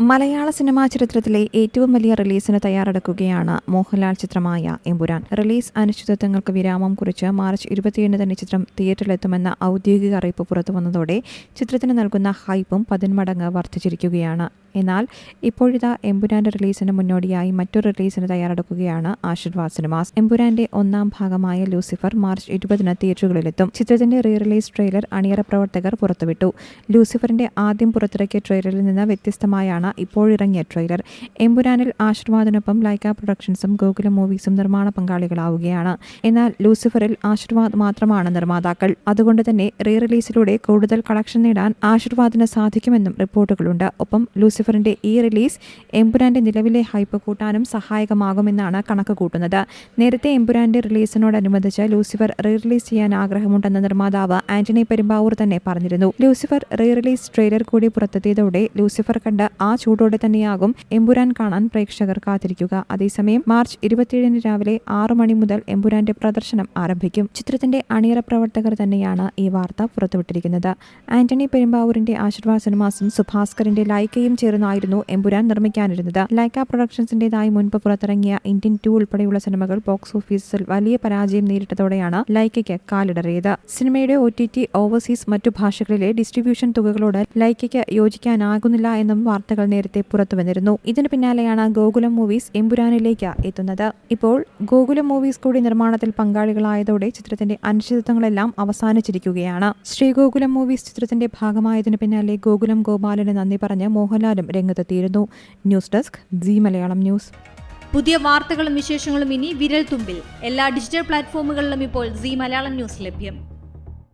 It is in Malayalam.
മലയാള സിനിമാ ചരിത്രത്തിലെ ഏറ്റവും വലിയ റിലീസിന് തയ്യാറെടുക്കുകയാണ് മോഹൻലാൽ ചിത്രമായ എമ്പുരാൻ. റിലീസ് അനിശ്ചിതത്വങ്ങൾക്ക് വിരാമം കുറിച്ച് മാർച്ച് ഇരുപത്തിയേഴിന് തന്നെ ചിത്രം തിയേറ്ററിലെത്തുമെന്ന ഔദ്യോഗിക അറിയിപ്പ് പുറത്തുവന്നതോടെ ചിത്രത്തിന് നൽകുന്ന ഹൈപ്പും പതിന്മടങ്ങ് വർദ്ധിച്ചിരിക്കുകയാണ്. എന്നാൽ ഇപ്പോഴിതാ എമ്പുരാന്റെ റിലീസിന് മുന്നോടിയായി മറ്റൊരു റിലീസിന് തയ്യാറെടുക്കുകയാണ് ആശീർവാദ് സിനിമാസ്. എമ്പുരാന്റെ ഒന്നാം ഭാഗമായ ലൂസിഫർ മാർച്ച് ഇരുപതിന് തിയേറ്ററുകളിലെത്തും. ചിത്രത്തിന്റെ റീ റിലീസ് ട്രെയിലർ അണിയറ പ്രവർത്തകർ പുറത്തുവിട്ടു. ലൂസിഫറിന്റെ ആദ്യം പുറത്തിറക്കിയ ട്രെയിലറിൽ നിന്ന് വ്യത്യസ്തമായാണ് ഇപ്പോഴിറങ്ങിയ ട്രെയിലർ. എമ്പുരാനിൽ ആശീർവാദിനൊപ്പം ലൈക്ക പ്രൊഡക്ഷൻസും ഗോകുലം മൂവീസും നിർമ്മാണ പങ്കാളികളാവുകയാണ്. എന്നാൽ ലൂസിഫറിൽ ആശീർവാദ് മാത്രമാണ് നിർമ്മാതാക്കൾ. അതുകൊണ്ട് തന്നെ റീ റിലീസിലൂടെ കൂടുതൽ കളക്ഷൻ നേടാൻ ആശീർവാദിന് സാധിക്കുമെന്നും റിപ്പോർട്ടുകളുണ്ട്. ഒപ്പം ലൂസിഫറിന്റെ ഈ റിലീസ് എംപുരാന്റെ നിലവിലെ ഹൈപ്പ് കൂട്ടാനും സഹായകമാകുമെന്നാണ് കണക്ക് കൂട്ടുന്നത്. നേരത്തെ എംപുരാന്റെ റിലീസിനോടനുബന്ധിച്ച് ലൂസിഫർ റീ റിലീസ് ചെയ്യാൻ ആഗ്രഹമുണ്ടെന്ന നിർമ്മാതാവ് ആന്റണി പെരുമ്പാവൂർ തന്നെ പറഞ്ഞിരുന്നു. ലൂസിഫർ റീ റിലീസ് ട്രെയിലർ കൂടി പുറത്തെത്തിയതോടെ ലൂസിഫർ കണ്ട് ആ ചൂടോടെ തന്നെയാകും എംപുരാൻ കാണാൻ പ്രേക്ഷകർ കാത്തിരിക്കുക. അതേസമയം മാർച്ച് ഇരുപത്തിയേഴിന് രാവിലെ ആറു മണി മുതൽ എംപുരാന്റെ പ്രദർശനം ആരംഭിക്കും. ചിത്രത്തിന്റെ അണിയറ പ്രവർത്തകർ തന്നെയാണ് ഈ വാർത്ത പുറത്തുവിട്ടിരിക്കുന്നത്. ആന്റണി പെരുമ്പാവൂരിന്റെ ആശീർവാദ സിനിമാസും സുഭാസ്കറിന്റെ ലൈക്കയും ചേർന്നായിരുന്നു എമ്പുരാൻ നിർമ്മിക്കാനിരുന്നത്. ലൈക്ക പ്രൊഡക്ഷൻസിന്റേതായി മുൻപ് പുറത്തിറങ്ങിയ ഇന്ത്യൻ ടു ഉൾപ്പെടെയുള്ള സിനിമകൾ ബോക്സ് ഓഫീസിൽ വലിയ പരാജയം നേരിട്ടതോടെയാണ് ലൈക്കയ്ക്ക് കാലിടറിയത്. സിനിമയുടെ ഒ ടി ടി ഓവർസീസ് മറ്റു ഭാഷകളിലെ ഡിസ്ട്രിബ്യൂഷൻ തുകകളോട് ലൈക്കയ്ക്ക് യോജിക്കാനാകുന്നില്ല എന്നും വാർത്തകൾ നേരത്തെ പുറത്തുവന്നിരുന്നു. ഇതിന് പിന്നാലെയാണ് ഗോകുലം മൂവീസ് എമ്പുരാനിലേക്ക് എത്തുന്നത്. ഇപ്പോൾ ഗോകുലം മൂവീസ് കൂടി നിർമ്മാണത്തിൽ പങ്കാളികളായതോടെ ചിത്രത്തിന്റെ അനിശ്ചിതത്വങ്ങളെല്ലാം അവസാനിച്ചിരിക്കുകയാണ്. ശ്രീഗോകുലം മൂവീസ് ചിത്രത്തിന്റെ ഭാഗമായതിനു പിന്നാലെ ഗോകുലം ഗോപാലന് നന്ദി പറഞ്ഞ് മോഹൻലാലും രംഗത്തെത്തിയിരുന്നു. News desk Zee Malayalam news. പുതിയ വാർത്തകളും വിശേഷങ്ങളും ഇനി വിരൽ തുമ്പിൽ എല്ലാ ഡിജിറ്റൽ പ്ലാറ്റ്ഫോമുകളിലും ഇപ്പോൾ സി മലയാളം ന്യൂസ് ലഭ്യം.